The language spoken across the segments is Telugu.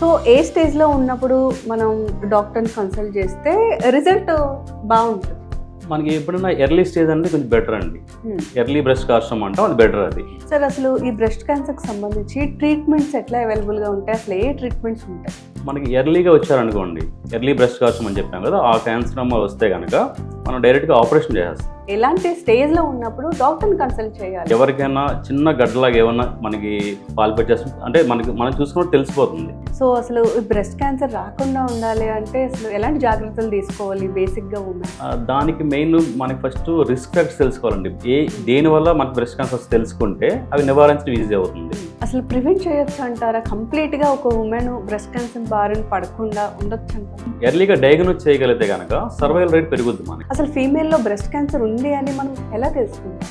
సో ఏ స్టేజ్లో ఉన్నప్పుడు మనం డాక్టర్ని కన్సల్ట్ చేస్తే రిజల్ట్ బాగుంటుంది? మనకి ఎప్పుడైనా ఎర్లీ స్టేజ్ అనేది కొంచెం బెటర్ అండి. ఎర్లీ బ్రెస్ట్ కార్సం అంటాం అది బెటర్ అది. సార్ అసలు ఈ బ్రెస్ట్ క్యాన్సర్కి సంబంధించి ట్రీట్మెంట్స్ ఎట్లా అవైలబుల్గా ఉంటాయి? అసలు ఏ ట్రీట్మెంట్స్ ఉంటాయి? మనకి ఎర్లీగా వచ్చారనుకోండి ఎర్లీ బ్రెస్ట్ కార్సం అని చెప్పాం కదా ఆ క్యాన్సర్ అమ్మ వస్తే కనుక మనం డైరెక్ట్గా ఆపరేషన్ చేసేస్తాం. ఎలాంటి స్టేజ్లో ఉన్నప్పుడు డాక్టర్ని కన్సల్ట్ చేయాలి? ఎవరికైనా చిన్న గడ్డలాగా ఏమన్నా మనకి పాల్పేట్ చేస్తుంది అంటే మనకి మనం చూసుకున్నట్టు తెలిసిపోతుంది. సో అసలు బ్రెస్ట్ క్యాన్సర్ రాకుండా ఉండాలి అంటే అసలు ఎలాంటి జాగ్రత్తలు తీసుకోవాలి బేసిక్గా ఉమెన్ ఆ, దానికి మెయిన్ మనకి ఫస్ట్ రిస్క్ ఫ్యాక్టర్స్ తెలుసుకోవాలండి. ఏ దేనివల్ల మనకి బ్రెస్ట్ క్యాన్సర్ తెలుసుకుంటే అవి నివారించడం ఈజీ అవుతుంది. అసలు ప్రివెంట్ చేయొచ్చు అంటారా? కంప్లీట్గా ఒక ఉమెన్ బ్రెస్ట్ క్యాన్సర్ బారిన పడకుండా ఉండొచ్చు అంటారా? ఎర్లీగా డయాగ్నోస్ చేయగలిగితే కనుక సర్వైవల్ రేట్ పెరుగుద్ది మనకి. అసలు ఫీమేల్లో బ్రెస్ట్ క్యాన్సర్ ఉంది అని మనం ఎలా తెలుసుకుంటాం?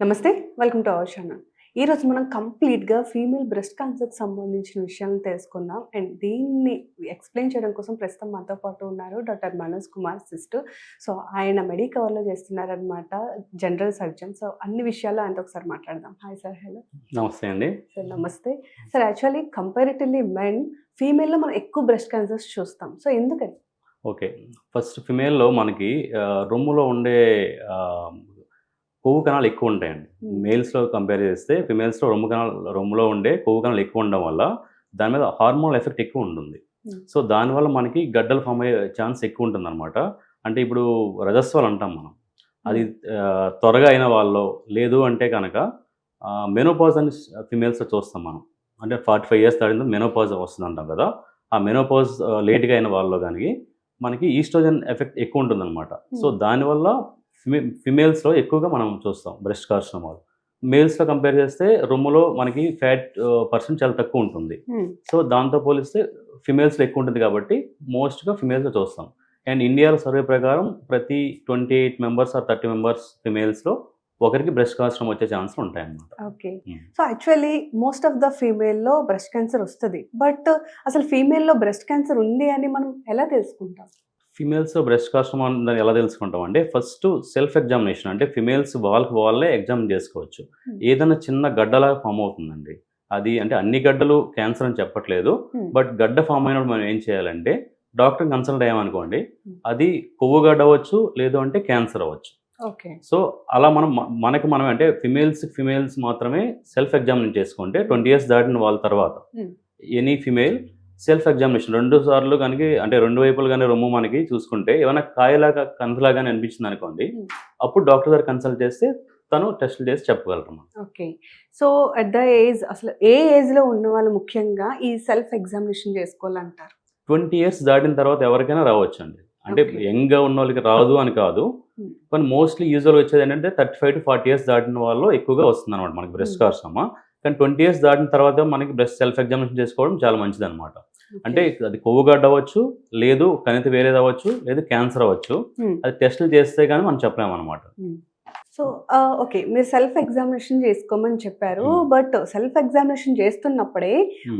నమస్తే వెల్కమ్ టు అవర్ ఛానల్ ఈరోజు మనం కంప్లీట్గా ఫీమేల్ బ్రెస్ట్ క్యాన్సర్కి సంబంధించిన విషయాలను తెలుసుకుందాం. అండ్ దీన్ని ఎక్స్ప్లెయిన్ చేయడం కోసం ప్రస్తుతం మనతో పాటు ఉన్నారు doctor Manoj Kumar sister. So ఆయన మెడికవర్లో చేస్తున్నారనమాట జనరల్ సర్జన్ సో అన్ని విషయాలు ఆయనతో ఒకసారి మాట్లాడదాం. హాయ్ సార్ హలో నమస్తే అండి. సార్ నమస్తే. సార్ యాక్చువల్లీ కంపారిటివ్లీ మెన్ ఫీమేల్లో మనం ఎక్కువ బ్రెస్ట్ క్యాన్సర్స్ చూస్తాం. సో ఎందుకని? ఓకే ఫస్ట్ ఫిమేల్లో మనకి రొమ్ములో ఉండే కొవ్వు కణాలు ఎక్కువ ఉంటాయండి. Hmm. మేల్స్లో కంపేర్ చేస్తే ఫిమేల్స్లో రొమ్ము కణాలు రొమ్ములో ఉండే కొవ్వు కణాలు ఎక్కువ ఉండడం వల్ల దాని మీద హార్మోన్ ఎఫెక్ట్ ఎక్కువ ఉంటుంది. Hmm. సో దానివల్ల మనకి గడ్డలు ఫామ్ అయ్యే ఛాన్స్ ఎక్కువ ఉంటుంది అనమాట అంటే ఇప్పుడు రజస్వాలు అంటాం మనం. అది ఆ, త్వరగా అయిన వాళ్ళు లేదు అంటే కనుక మెనోపాజ్ అని ఫిమేల్స్లో చూస్తాం మనం. అంటే ఫార్టీ ఫైవ్ ఇయర్స్ దాటిన మెనోపాజ్ వస్తుంది అంటాం కదా ఆ మెనోపాజ్ లేట్గా అయిన వాళ్ళలో కానీ మనకి ఈస్ట్రోజన్ ఎఫెక్ట్ ఎక్కువ ఉంటుందన్నమాట. సో దానివల్ల ఫిమే ఫిమేల్స్లో ఎక్కువగా మనం చూస్తాం బ్రెస్ట్ కార్సినోమాలు మేల్స్లో కంపేర్ చేస్తే రొమ్ములో మనకి ఫ్యాట్ పర్సెంట్ చాలా తక్కువ ఉంటుంది. సో దాంతో పోలిస్తే ఫిమేల్స్లో ఎక్కువ ఉంటుంది కాబట్టి మోస్ట్గా ఫిమేల్స్లో చూస్తాం. అండ్ ఇండియాలో సర్వే ప్రకారం ప్రతి twenty eight members or thirty members ఫిమేల్స్లో ఒకరికి బ్రెస్ట్ కార్సినోమ్ వచ్చే ఛాన్సులు ఉంటాయన్నమాట. Okay Hmm. So actually most of the ఫీమేల్లో breast cancer వస్తుంది. బట్ అసలు ఫీమేల్లో బ్రెస్ట్ క్యాన్సర్ ఉంది అని మనం ఎలా తెలుసుకుంటాం? ఫిమేల్స్ బ్రెస్ట్ కార్సినోమా ఉందని ఎలా తెలుసుకుంటాం అంటే ఫస్ట్ సెల్ఫ్ ఎగ్జామినేషన్ అంటే ఫిమేల్స్ వాళ్ళకి వాళ్ళే ఎగ్జామిన్ చేసుకోవచ్చు. ఏదైనా చిన్న గడ్డలాగా ఫామ్ అవుతుందండి అది అంటే అన్ని గడ్డలు క్యాన్సర్ అని చెప్పట్లేదు. బట్ గడ్డ ఫామ్ అయినప్పుడు మనం ఏం చేయాలంటే డాక్టర్ కన్సల్ట్ అయ్యామనుకోండి. అది కొవ్వు గడ్డ అవ్వచ్చు లేదు అంటే క్యాన్సర్ అవ్వచ్చు ఓకే సో అలా మనం మనకి మనం అంటే ఫిమేల్స్ ఫిమేల్స్ మాత్రమే సెల్ఫ్ ఎగ్జామిన్ చేసుకుంటే ట్వంటీ ఇయర్స్ దాటిన వాళ్ళ తర్వాత. ఎనీ ఫిమేల్ సెల్ఫ్ ఎగ్జామినేషన్ రెండు సార్లు కనుక అంటే రెండు వైపులు కానీ రొమ్ము మనకి చూసుకుంటే ఏమైనా కాయలాగా కందులాగానే అనిపించింది అనుకోండి Hmm. అప్పుడు డాక్టర్ గారు కన్సల్ట్ చేస్తే తను టెస్టులు చేసి చెప్పగలరు okay so at the age అసలు ఏ ఏజ్లో ఉన్న వాళ్ళు ముఖ్యంగా ఈ సెల్ఫ్ ఎగ్జామినేషన్ చేసుకోవాలంటారు ట్వంటీ ఇయర్స్ దాటిన తర్వాత ఎవరికైనా రావచ్చు అండి అంటే. యంగ్గా ఉన్న వాళ్ళకి రాదు అని కాదు Hmm. కానీ మోస్ట్లీ యూజువల్ వచ్చేది ఏంటంటే thirty five to forty years దాటిన వాళ్ళు ఎక్కువగా వస్తుంది అనమాట మనకి బ్రెస్ట్ Hmm. కార్సమా కానీ ట్వంటీ ఇయర్స్ దాటిన తర్వాత మనకి బ్రెస్ట్ సెల్ఫ్ ఎగ్జామినేషన్ చేసుకోవడం చాలా మంచిది అనమాట అంటే అది కొవ్వుగడ్డ అవ్వచ్చు లేదు కణిత వేరేది అవ్వచ్చు లేదు క్యాన్సర్ అవ్వచ్చు. అది టెస్టులు చేస్తే కానీ మనం చెప్పలేము అనమాట సో ఓకే. మీరు సెల్ఫ్ ఎగ్జామినేషన్ చేసుకోమని చెప్పారు. బట్ సెల్ఫ్ ఎగ్జామినేషన్ చేస్తున్నప్పుడే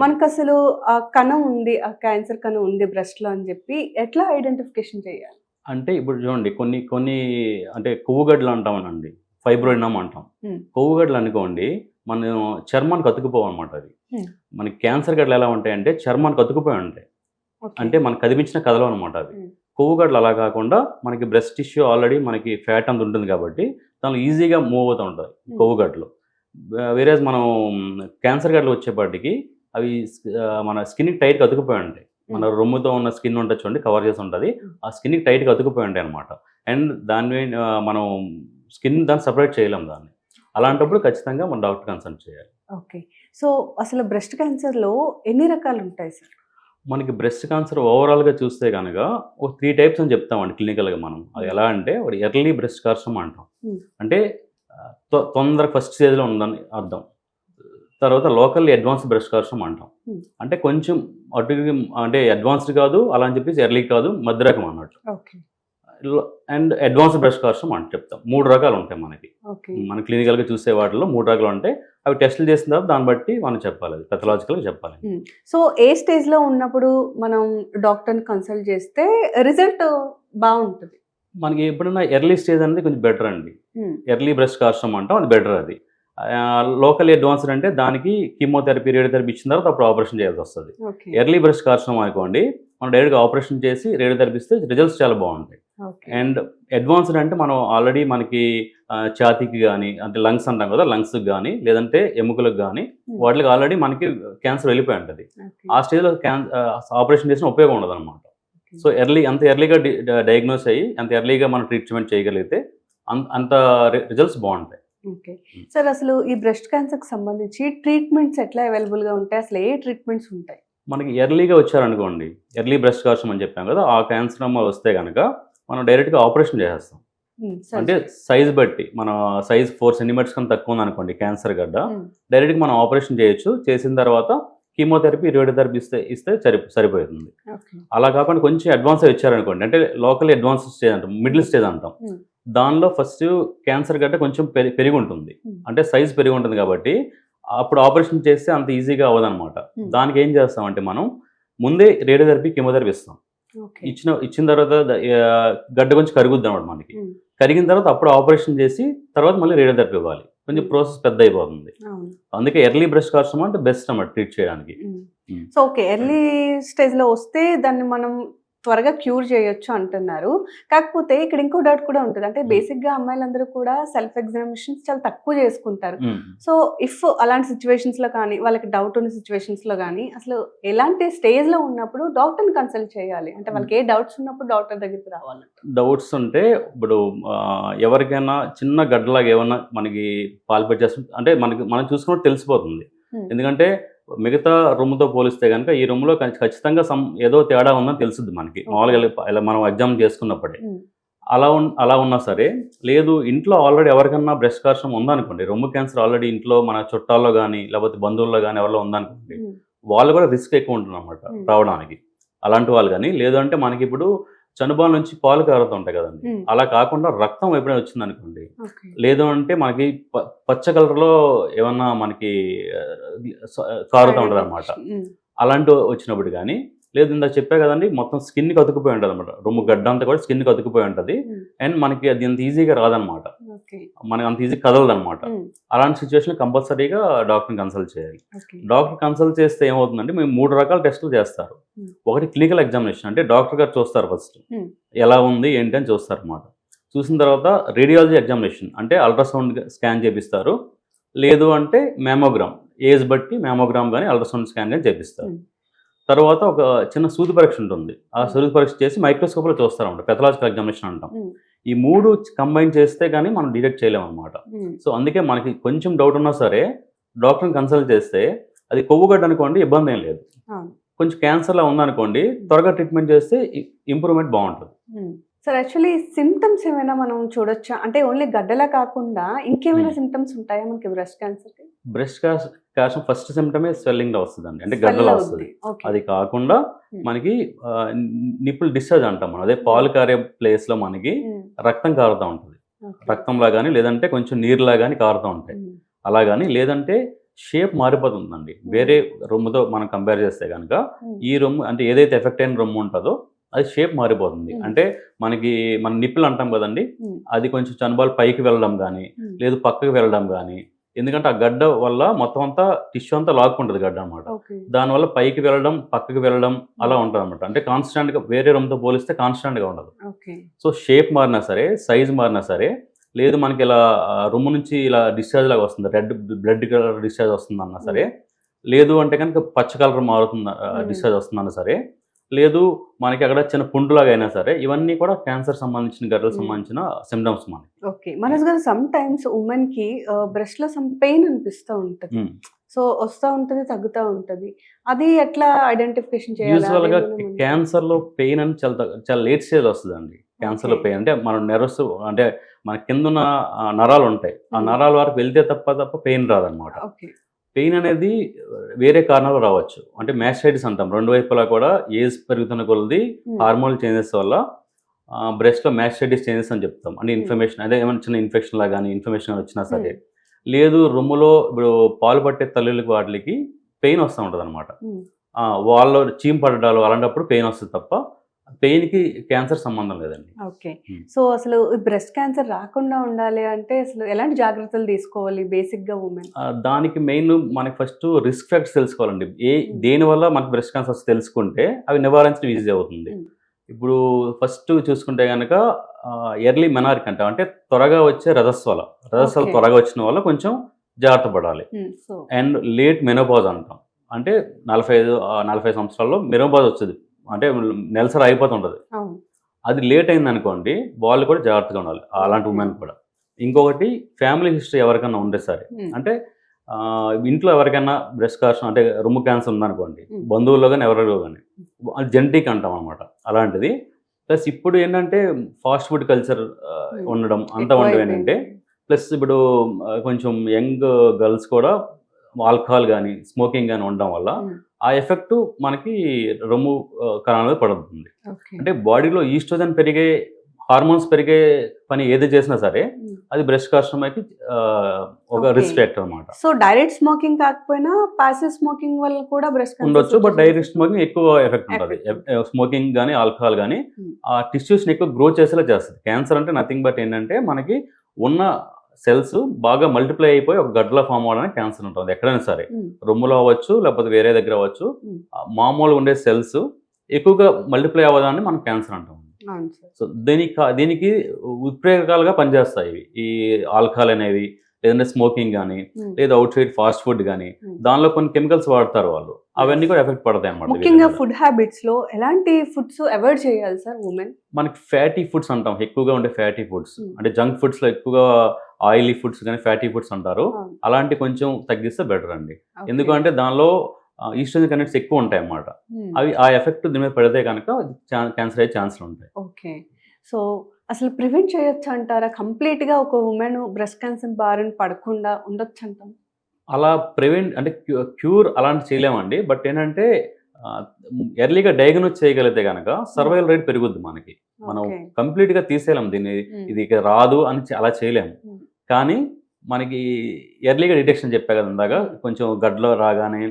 మనకు అసలు ఆ కణం ఉంది ఆ క్యాన్సర్ కణం ఉంది బ్రెస్ట్లో అని చెప్పి ఎట్లా ఐడెంటిఫికేషన్ చేయాలి? అంటే ఇప్పుడు చూడండి కొన్ని కొన్ని అంటే కొవ్వుగడ్డలు అంటామనండి ఫైబ్రోయినమ్ అంటాం. కొవ్వుగడ్డలు అనుకోండి మనం చర్మానికి అతుకుపోవు అనమాట అది. మనకి క్యాన్సర్ గడ్డలు ఎలా ఉంటాయంటే చర్మానికి అతుకుపోయి ఉంటాయి. అంటే మనకు కదిపించిన కథలు అనమాట అవి Hmm. కొవ్వుగడ్డలు అలా కాకుండా మనకి బ్రెస్ట్ టిష్యూ ఆల్రెడీ మనకి ఫ్యాట్ అంత ఉంటుంది కాబట్టి దానిలో ఈజీగా మూవ్ అవుతూ ఉంటుంది Hmm. కొవ్వుగడ్డలు వేరే మనం క్యాన్సర్ గడ్డలు వచ్చేపాటికి అవి మన స్కిన్కి టైట్గా అతుకుపోయి ఉంటాయి మన రొమ్ముతో ఉన్న స్కిన్ ఉంటుంది చూడండి కవర్ చేసి ఉంటుంది. ఆ స్కిన్కి టైట్గా అతుకుపోయి ఉంటాయి అనమాట అండ్ దాన్ని ఆ, మనం స్కిన్ దాన్ని సపరేట్ చేయలేం దాన్ని అలాంటప్పుడు ఖచ్చితంగా మన డాక్టర్ కన్సల్ట్ చేయాలి. ఓకే. సో అసలు బ్రెస్ట్ క్యాన్సర్లో ఎన్ని రకాలు ఉంటాయి సార్? మనకి బ్రెస్ట్ క్యాన్సర్ ఓవరాల్గా చూస్తే కనుక ఒక త్రీ టైప్స్ అని చెప్తామండి క్లినికల్గా మనం. అది ఎలా అంటే ఒకటి ఎర్లీ బ్రెస్ట్ కార్సమ్ అంటాం. Hmm. అంటే తొందర ఫస్ట్ స్టేజ్లో ఉందని అర్థం. తర్వాత లోకల్ అడ్వాన్స్ బ్రెస్ట్ కార్సమ్ అంటాం. Hmm. అంటే కొంచెం అటు అంటే అడ్వాన్స్డ్ కాదు అలా అని చెప్పేసి ఎర్లీ కాదు మధ్య రకం అన్నట్టు. Okay. And advance breast carcinoma అని చెప్తాం. మూడు రకాలు ఉంటాయి మనకి. మన క్లినికల్గా చూసే వాటిలో మూడు రకాలు ఉంటాయి. అవి టెస్టులు చేసిన తర్వాత దాన్ని బట్టి మనం చెప్పాలి పెథలాజికల్గా చెప్పాలి. సో ఏ స్టేజ్లో ఉన్నప్పుడు మనం డాక్టర్ని కన్సల్ట్ చేస్తే రిజల్ట్ బాగుంటుంది? మనకి ఎప్పుడైనా ఎర్లీ స్టేజ్ అనేది కొంచెం బెటర్ అండి. ఎర్లీ బ్రెస్ట్ కార్సమ్ అంటాం అది బెటర్ అది. లోకల్ అడ్వాన్స్డ్ అంటే దానికి కీమోథెరపీ రేడియోథెరపీ ఇచ్చిన తర్వాత అప్పుడు ఆపరేషన్ చేయాల్సి వస్తుంది. ఎర్లీ బ్రెస్ట్ కార్సినోమా అనుకోండి మనం డైరెక్ట్గా ఆపరేషన్ చేసి రేడియోథెరపీ ఇస్తే రిజల్ట్స్ చాలా బాగుంటాయి. అండ్ అడ్వాన్స్డ్ అంటే మనం ఆల్రెడీ మనకి ఛాతీకి కానీ అంటే లంగ్స్ అంటాం కదా లంగ్స్కి కానీ లేదంటే ఎముకలకు కానీ వాటికి ఆల్రెడీ మనకి క్యాన్సర్ వెళ్ళిపోయి ఉంటుంది. ఆ స్టేజ్లో ఆపరేషన్ చేసిన ఉపయోగం ఉండదు అనమాట సో ఎర్లీ అంత ఎర్లీగా డయాగ్నోస్ అయ్యి అంత ఎర్లీగా మనం ట్రీట్మెంట్ చేయగలిగితే అంత రిజల్ట్స్ బాగుంటాయి. ఓకే. సార్ అసలు ఈ బ్రెస్ట్ క్యాన్సర్కి సంబంధించి ట్రీట్మెంట్స్ ఎట్లా అవైలబుల్గా ఉంటాయి? అసలు ఏ ట్రీట్మెంట్స్ ఉంటాయి? మనకి ఎర్లీగా వచ్చారనుకోండి ఎర్లీ బ్రెస్ట్ కార్సం అని చెప్పాం కదా ఆ క్యాన్సర్ వస్తే కనుక మనం డైరెక్ట్గా ఆపరేషన్ చేసేస్తాం. అంటే సైజ్ బట్టి మన సైజ్ ఫోర్ సెంటీమీటర్స్ కన్నా తక్కువ ఉందనుకోండి క్యాన్సర్ గడ్డ డైరెక్ట్గా మనం ఆపరేషన్ చేయొచ్చు. చేసిన తర్వాత కీమోథెరపీ రేడియోథెరపీ ఇస్తే ఇస్తే సరి సరిపోతుంది. అలా కాకుండా కొంచెం అడ్వాన్స్ ఇచ్చారనుకోండి అంటే లోకల్ అడ్వాన్స్ స్టేజ్ అంటాం మిడిల్ స్టేజ్ అంటాం. దానిలో ఫస్ట్ క్యాన్సర్ గడ్డ కొంచెం పెరి పెరిగి ఉంటుంది. అంటే సైజ్ పెరిగి ఉంటుంది కాబట్టి అప్పుడు ఆపరేషన్ చేస్తే అంత ఈజీగా అవ్వదన్నమాట Hmm. దానికి ఏం చేస్తామంటే మనం ముందే రేడియోథెరపీ కీమోథెరపీ ఇస్తాం. ఇచ్చిన ఇచ్చిన తర్వాత గడ్డ కొంచెం కరుగుద్ది అనమాట మనకి. కరిగిన తర్వాత అప్పుడు ఆపరేషన్ చేసి తర్వాత మళ్ళీ రేడియోథెరపీ ఇవ్వాలి. కొంచెం. ప్రాసెస్ పెద్ద అయిపోతుంది అందుకే ఎర్లీ బ్రెస్ట్ కార్సమ్ అంటే బెస్ట్ అన్నమాట ట్రీట్ చేయడానికి. సో ఓకే ఎర్లీ స్టేజ్లో వస్తే దాన్ని మనం త్వరగా క్యూర్ చేయొచ్చు అంటున్నారు. కాకపోతే ఇక్కడ ఇంకో డౌట్ కూడా ఉంటుంది. అంటే. బేసిక్గా అమ్మాయిలందరూ కూడా సెల్ఫ్ ఎగ్జామినేషన్స్ చాలా తక్కువ చేసుకుంటారు. సో ఇఫ్ అలాంటి సిచ్యువేషన్స్లో కానీ వాళ్ళకి డౌట్ ఉన్న సిచ్యువేషన్స్లో కానీ అసలు ఎలాంటి స్టేజ్లో ఉన్నప్పుడు డాక్టర్ని కన్సల్ట్ చేయాలి? అంటే వాళ్ళకి ఏ డౌట్స్ ఉన్నప్పుడు డాక్టర్ దగ్గరికి రావాలంట డౌట్స్ ఉంటే ఇప్పుడు ఎవరికైనా చిన్న గడ్డలాగా ఏమన్నా మనకి చేస్తుంటే అంటే మనకి మనం చూసుకున్నట్టు తెలిసిపోతుంది. ఎందుకంటే మిగతా రూమ్తో పోలిస్తే కనుక ఈ రూమ్లో ఖచ్చితంగా సమ్ ఏదో తేడా ఉందని తెలుస్తుంది మనకి. మామూలుగా ఇలా- మనం ఎగ్జామ్ చేసుకున్నప్పుడే. అలా ఉన్ అలా ఉన్నా సరే లేదు ఇంట్లో ఆల్రెడీ ఎవరికన్నా బ్రెస్ట్ కార్సం ఉందనుకోండి రొమ్ము క్యాన్సర్ ఆల్రెడీ ఇంట్లో మన చుట్టాల్లో కానీ లేకపోతే బంధువుల్లో కానీ ఎవరిలో ఉందనుకోండి. వాళ్ళు కూడా రిస్క్ ఎక్కువ ఉంటుంది అనమాట. రావడానికి అలాంటి వాళ్ళు కానీ లేదు అంటే మనకి ఇప్పుడు చనుబాల నుంచి పాలు కారుతుంటాయి కదండి Hmm. అలా కాకుండా రక్తం ఎప్పుడైనా వచ్చింది అనుకోండి లేదు అంటే మనకి పచ్చ కలర్లో ఏమన్నా మనకి కారుతూ ఉంటుంది అనమాట. అలాంటి వచ్చినప్పుడు కానీ లేదు ఇందాక చెప్పా కదండి మొత్తం స్కిన్ కతుకుపోయి ఉంటుంది అనమాట రొమ్ము గడ్డ అంతా కూడా స్కిన్ కతుకుపోయి ఉంటుంది. Hmm. అండ్ మనకి అది అంత ఈజీగా రాదనమాట మనకి అంత ఈజీ కదలదు అనమాట ఉమ్. అలాంటి సిచ్యువేషన్ కంపల్సరీగా డాక్టర్ని కన్సల్ట్ చేయాలి. డాక్టర్ కన్సల్ట్ చేస్తే ఏమవుతుందంటే మేము మూడు రకాల టెస్టులు చేస్తారు. Hmm. ఒకటి క్లినికల్ ఎగ్జామినేషన్ అంటే డాక్టర్ గారు చూస్తారు ఫస్ట్. Hmm. ఎలా ఉంది ఏంటి అని చూస్తారు అనమాట చూసిన తర్వాత రేడియాలజీ ఎగ్జామినేషన్ అంటే అల్ట్రాసౌండ్ స్కాన్ చేపిస్తారు. లేదు అంటే మ్యామోగ్రామ్ ఏజ్ బట్టి మ్యామోగ్రామ్ కానీ అల్ట్రాసౌండ్ స్కాన్ కానీ చేపిస్తారు. Hmm. తర్వాత ఒక చిన్న సూది పరీక్ష ఉంటుంది. ఆ. సూది పరీక్ష చేసి మైక్రోస్కోప్లో చూస్తారు అనమాట పెథలాజికల్ ఎగ్జామినేషన్ అంటాం. ఈ మూడు కంబైన్ చేస్తే కానీ మనం డిటెక్ట్ చేయలేము అనమాట. సో అందుకే మనకి కొంచెం డౌట్ ఉన్నా సరే డాక్టర్ని కన్సల్ట్ చేస్తే అది కొవ్వుగడ్డ అనుకోండి ఇబ్బంది ఏం లేదు. కొంచెం క్యాన్సర్లా ఉందనుకోండి త్వరగా ట్రీట్మెంట్ చేస్తే ఇంప్రూవ్మెంట్ బాగుంటుంది. సార్ యాక్చువల్లీ సిమ్టమ్స్ ఏమైనా మనం చూడొచ్చా? అంటే ఓన్లీ గడ్డలా కాకుండా ఇంకేమైనా Hmm. సిమ్టమ్స్ ఉంటాయా మనకి బ్రెస్ట్ క్యాన్సర్కి? బ్రెస్ట్ కాసం ఫస్ట్ సిమ్టమే స్వెల్లింగ్లో వస్తుందండి. అంటే గడ్డలో వస్తుంది. అది కాకుండా Hmm. మనకి నిప్పుల్ డిశ్చార్జ్ అంటాం మనం. అదే పాలు కారే ప్లేస్లో మనకి రక్తం కారుతూ ఉంటుంది. రక్తంలా కానీ లేదంటే కొంచెం నీరులా కానీ కారుతూ ఉంటాయి. అలా కానీ లేదంటే షేప్ మారిపోతుందండి. వేరే రొమ్ముతో మనం కంపేర్ చేస్తే కనుక ఈ రొమ్ము అంటే ఏదైతే ఎఫెక్ట్ అయిన రొమ్ము ఉంటుందో అది షేప్ మారిపోతుంది. Hmm. అంటే మనకి మన నిప్పులు అంటాం కదండి అది కొంచెం చనుబాలు పైకి వెళ్ళడం కానీ లేదు పక్కకి వెళ్ళడం కానీ ఎందుకంటే ఆ గడ్డ వల్ల మొత్తం అంతా టిష్యూ అంతా లాక్కుంటుంది గడ్డ అనమాట దానివల్ల పైకి వెళ్ళడం పక్కకి వెళ్ళడం అలా ఉంటుంది అనమాట అంటే కాన్స్టాంట్గా వేరే రొమ్ముతో పోలిస్తే కాన్స్టాంట్గా ఉండదు. ఓకే. సో షేప్ మారినా సరే సైజ్ మారినా సరే లేదు మనకి ఇలా ఆ, రొమ్ము నుంచి ఇలా డిశ్చార్జ్ లాగా వస్తుంది రెడ్ బ్లడ్ కలర్ డిశ్చార్జ్ వస్తుంది అన్నా సరే లేదు అంటే కనుక పచ్చ కలర్ మారుతుంది Hmm. డిశ్చార్జ్ వస్తుందన్నా సరే లేదు మనకి అక్కడ చిన్న పుండులాగా అయినా సరే ఇవన్నీ కూడా క్యాన్సర్ సంబంధించిన గడ్డలకు. సంబంధించిన సిమ్టమ్స్ మనకి. ఓకే. మనస్ గారు సమ్ టైమ్స్ ఉమెన్కి బ్రెస్ట్లో సమ్ పెయిన్ అనిపిస్తూ ఉంటది. సో వస్తూ ఉంటది తగ్గుతూ ఉంటది. అది ఎట్లా ఐడెంటిఫికేషన్ చేయాలి? యూజువల్గా క్యాన్సర్లో పెయిన్ అని చాలా చాలా లేట్ స్టేజ్ వస్తుందండి. క్యాన్సర్లో. పెయిన్ అంటే మన నెర్వస్ అంటే మన కింద ఉన్న నరాలు ఉంటాయి. ఆ. నరాల వరకు వెళ్తే తప్ప తప్ప పెయిన్ రాదనమాట ఓకే. పెయిన్ అనేది వేరే కారణాలు రావచ్చు. అంటే మ్యాస్టైటిస్ అంటాం రెండు వైపులా కూడా ఏజ్ పెరుగుతున్న కొలది Hmm. హార్మోన్ చేంజెస్ వల్ల బ్రెస్ట్లో మ్యాస్టైటిస్ చేంజెస్ అని చెప్తాం. అంటే ఇన్ఫర్మేషన్ అదే ఏమైనా చిన్న ఇన్ఫెక్షన్ లా కానీ ఇన్ఫర్మేషన్ వచ్చినా సరే. లేదు రొమ్ములో ఇప్పుడు పాలు పట్టే తల్లులకి వాటికి పెయిన్ వస్తూ ఉంటుంది అనమాట Hmm. వాళ్ళు చీమ్ పడడాలు అలాంటప్పుడు పెయిన్ వస్తుంది తప్ప పెయిన్కి క్యాన్సర్ సంబంధం లేదండి. ఓకే. సో అసలు బ్రెస్ట్ క్యాన్సర్ రాకుండా ఉండాలి అంటే అసలు ఎలాంటి జాగ్రత్తలు తీసుకోవాలి బేసిక్గా ఉమెన్ దానికి మెయిన్ మనకి ఫస్ట్ రిస్క్ ఫ్యాక్టర్స్ తెలుసుకోవాలండి. ఏ. దేనివల్ల మనకి బ్రెస్ట్ క్యాన్సర్స్ తెలుసుకుంటే అవి నివారించడం ఈజీ అవుతుంది. ఇప్పుడు ఫస్ట్ చూసుకుంటే కనుక ఎర్లీ మెనారిక్ అంటాం. అంటే త్వరగా వచ్చే రజస్వల Okay. త్వరగా వచ్చిన వల్ల కొంచెం జాగ్రత్త పడాలి. అండ్ లేట్ మెనోపాజ్ అంటాం. అంటే నలభై ఐదు నలభై సంవత్సరాల్లో మెనోపాజ్ వచ్చేది. అంటే నెలసరి అయిపోతుంటుంది. అది లేట్ అయింది అనుకోండి వాళ్ళు కూడా జాగ్రత్తగా ఉండాలి. అలాంటి ఉమెన్ కూడా. ఇంకొకటి ఫ్యామిలీ హిస్టరీ ఎవరికైనా ఉండే సరే. అంటే ఇంట్లో ఎవరికైనా బ్రెస్ట్ క్యాన్సర్ అంటే రొమ్ము క్యాన్సర్ ఉందనుకోండి. బంధువుల్లో కానీ ఎవరిలో కానీ జెనటిక్ అంటాం అనమాట అలాంటిది. ప్లస్ ఇప్పుడు ఏంటంటే ఫాస్ట్ ఫుడ్ కల్చర్. ఉండడం అంతా ఉండడం ఏంటంటే ప్లస్ ఇప్పుడు కొంచెం యంగ్ గర్ల్స్ కూడా ఆల్కహాల్ కానీ స్మోకింగ్ కానీ ఉండడం వల్ల ఆ ఎఫెక్ట్ మనకి రొమ్ము కణాల పడుతుంది అంటే బాడీలో ఈస్ట్రోజన్ పెరిగే హార్మోన్స్ పెరిగే పని ఏది చేసినా సరే అది బ్రెస్ట్ కార్సినోమాకి ఒక. రిస్క్ ఫ్యాక్టర్ అనమాట సో డైరెక్ట్ స్మోకింగ్ కాకపోయినా పాసివ్ స్మోకింగ్ వల్ల కూడా బ్రెస్ట్ ఉండొచ్చు బట్ డైరెక్ట్ స్మోకింగ్ ఎక్కువ ఎఫెక్ట్ ఉంటుంది. స్మోకింగ్ కానీ ఆల్కహాల్ కానీ. ఆ టిష్యూస్ని ఎక్కువ గ్రో చేసేలా చేస్తుంది. క్యాన్సర్ అంటే నథింగ్ బట్ ఏంటంటే మనకి ఉన్న సెల్స్ బాగా మల్టిప్లై అయిపోయి ఒక గడ్డలో ఫామ్ అవ్వడానికి క్యాన్సర్ ఉంటుంది ఎక్కడైనా సరే. రొమ్ములో అవ్వచ్చు లేకపోతే వేరే దగ్గర అవ్వచ్చు. మామూలుగా ఉండే సెల్స్ ఎక్కువగా మల్టిప్లై అవ్వదాన్ని మనం క్యాన్సర్ అంటాం. సో దీనికి దీనికి ఉత్ప్రేరకాలుగా పనిచేస్తాయి ఇవి. ఈ ఆల్కహాల్ అనేవి లేదంటే స్మోకింగ్ కానీ లేదా అవుట్ సైడ్ ఫాస్ట్ ఫుడ్ కానీ Hmm. దానిలో కొన్ని కెమికల్స్ వాడతారు వాళ్ళు. అవన్నీ కూడా ఎఫెక్ట్ పడతాయి అనమాట ముఖ్యంగా ఫుడ్ హ్యాబిట్స్లో ఎలాంటి ఫుడ్స్ అవాయిడ్ చేయాలి సార్ ఉమెన్ మనకి ఫ్యాటీ ఫుడ్స్ అంటాం. ఎక్కువగా ఉండే ఫ్యాటీ ఫుడ్స్ Hmm. అంటే జంక్ ఫుడ్స్లో ఎక్కువగా ఆయిలీ ఫుడ్స్ కానీ ఫ్యాటీ ఫుడ్స్ అంటారు. అలాంటి కొంచెం తగ్గిస్తే బెటర్ అండి. ఎందుకంటే దానిలో ఈస్ట్రోజన్ కంటెంట్స్ ఎక్కువ ఉంటాయి అన్నమాట. అవి ఆ ఎఫెక్ట్ దీని మీద పడితే కనుక క్యాన్సర్ అయ్యే ఛాన్సులు ఉంటాయి. ఓకే సో అసలు ప్రివెంట్ చేయొచ్చు అంటారా? కంప్లీట్గా ఒక ఉమెన్ బ్రెస్ట్ క్యాన్సర్ బారిన పడకుండా ఉండొచ్చు అంటాం? అలా ప్రివెంట్ అంటే క్యూర్ అలాంటి చేయలేమండి. బట్ ఏంటంటే ఎర్లీగా డయాగ్నోస్ చేయగలిగితే కనుక సర్వైవల్ రేట్ పెరుగుద్ది మనకి. మనం కంప్లీట్గా తీసేయలేం దీన్ని. ఇది ఇక రాదు అని అలా చేయలేము. కానీ మనకి ఎర్లీగా డిటెక్షన్ చెప్పా కదా ఇందాక కొంచెం గడ్డలో రాగానే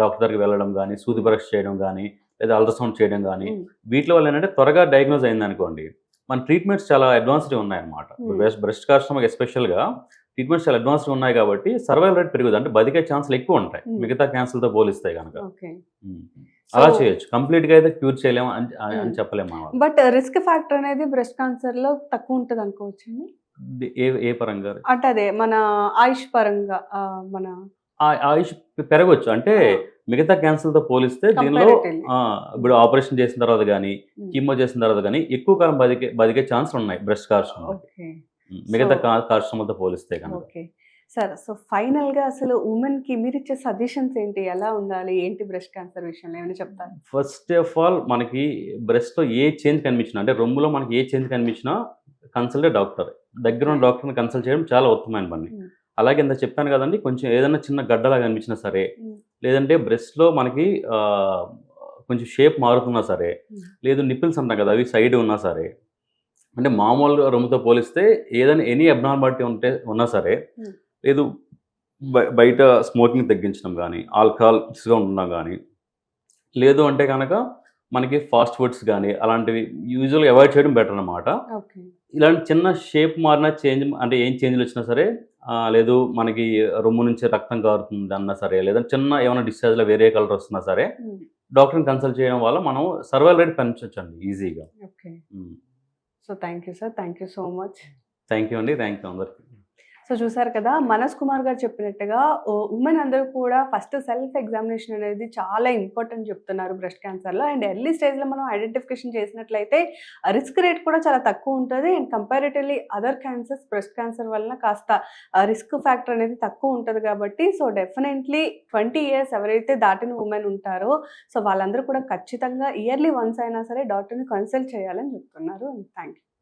డాక్టర్ దగ్గరికి వెళ్ళడం కానీ సూది పరీక్ష చేయడం కానీ లేదా అల్ట్రాసౌండ్ చేయడం కానీ. వీటి వల్ల ఏంటంటే త్వరగా డయాగ్నోజ్ అయింది అనుకోండి మన ట్రీట్మెంట్స్ చాలా అడ్వాన్స్డ్ ఉన్నాయన్నమాట. Hmm. బ్రెస్ట్ కార్సినోమా ఎస్పెషల్గా ట్రీట్మెంట్స్ చాలా అడ్వాన్స్డ్ ఉన్నాయి కాబట్టి సర్వైవల్ రేట్ పెరుగుతుంది. అంటే బతికే ఛాన్సులు ఎక్కువ ఉంటాయి. Hmm. మిగతా క్యాన్సర్తో పోలిస్తాయి కనుక. ఓకే అలా చేయొచ్చు. కంప్లీట్గా అయితే క్యూర్ చేయలేము అని Hmm. చెప్పలేము బట్ రిస్క్ ఫ్యాక్టర్ అనేది బ్రెస్ట్ క్యాన్సర్లో తక్కువ ఉంటుంది అనుకోవచ్చండి? ది- ఏ ఏ పరంగా? అంటే అదే మన ఆయుష్ పరంగా మన ఆయుష్ పెరగవచ్చు అంటే మిగతా క్యాన్సర్తో పోలిస్తే దీనిలో ఇప్పుడు ఆపరేషన్ చేసిన తర్వాత కానీ Hmm. కీమో చేసిన తర్వాత కానీ ఎక్కువ కాలం బతికే బతికే ఛాన్స్ ఉన్నాయి బ్రెస్ట్ కార్సినోమా ఓకే మిగతా కార్సినోమాతో పోలిస్తే కనుక. సార్ సో ఫైనల్గా అసలు ఉమెన్కి మీరు ఇచ్చే సజెషన్స్ ఏంటి? ఎలా ఉండాలి? ఏంటి బ్రెస్ట్ క్యాన్సర్ విషయంలో? ఏమైనా చెప్తారు? ఫస్ట్ ఆఫ్ ఆల్ మనకి breast లో ఏ చేంజ్ కనిపించినా అంటే రొమ్ములో మనకి ఏ చేంజ్ కనిపించినా కన్సల్ట్ డాక్టర్. దగ్గర ఉన్న డాక్టర్ని కన్సల్ట్ చేయడం చాలా ఉత్తమమైన పని. అలాగే ఇంత చెప్పాను కదండి కొంచెం ఏదైనా చిన్న గడ్డలా కనిపించినా సరే. లేదంటే బ్రెస్ట్లో మనకి కొంచెం షేప్ మారుతున్నా సరే. లేదు నిపిల్స్ అంటాం కదా అవి సైడ్ ఉన్నా సరే అంటే మామూలు రొమ్ముతో పోలిస్తే ఏదైనా ఎనీ అబ్నార్మాలిటీ ఉంటే ఉన్నా సరే. లేదు బయ- బయట స్మోకింగ్ తగ్గించడం కానీ ఆల్కహాల్స్గా ఉండడం కానీ లేదు అంటే కనుక మనకి ఫాస్ట్ ఫుడ్స్ కానీ అలాంటివి యూజువల్గా అవాయిడ్ చేయడం బెటర్ అన్నమాట ఓకే ఇలాంటి చిన్న షేప్ మారిన చేంజ్ అంటే ఏం చేంజ్లు వచ్చినా సరే లేదు మనకి రొమ్ము నుంచి రక్తం కారుతుంది అన్నా సరే లేదా చిన్న ఏమైనా డిశ్చార్జ్లో వేరే కలర్ వస్తున్నా సరే డాక్టర్ని కన్సల్ట్ చేయడం వల్ల మనం సర్వైవల్ రేట్ పెంచొచ్చండి ఈజీగా okay so thank you sir thank you so much thank you అండి. థ్యాంక్ యూ అందరికి. సో చూసారు కదా మనస్ కుమార్ గారు చెప్పినట్టుగా ఉమెన్ అందరూ కూడా ఫస్ట్ సెల్ఫ్ ఎగ్జామినేషన్ అనేది చాలా ఇంపార్టెంట్ చెప్తున్నారు బ్రెస్ట్ క్యాన్సర్లో. అండ్ ఎర్లీ స్టేజ్లో మనం ఐడెంటిఫికేషన్ చేసినట్లయితే రిస్క్ రేట్ కూడా చాలా తక్కువ ఉంటుంది. And comparatively other cancers breast cancer వలన కాస్త రిస్క్ ఫ్యాక్టర్ అనేది తక్కువ ఉంటుంది కాబట్టి సో డెఫినెట్లీ ట్వంటీ ఇయర్స్ ఎవరైతే దాటిన ఉమెన్ ఉంటారో సో వాళ్ళందరూ కూడా ఖచ్చితంగా ఇయర్లీ వన్స్ అయినా సరే డాక్టర్ని కన్సల్ట్ చేయాలని చెప్తున్నారు. Thank you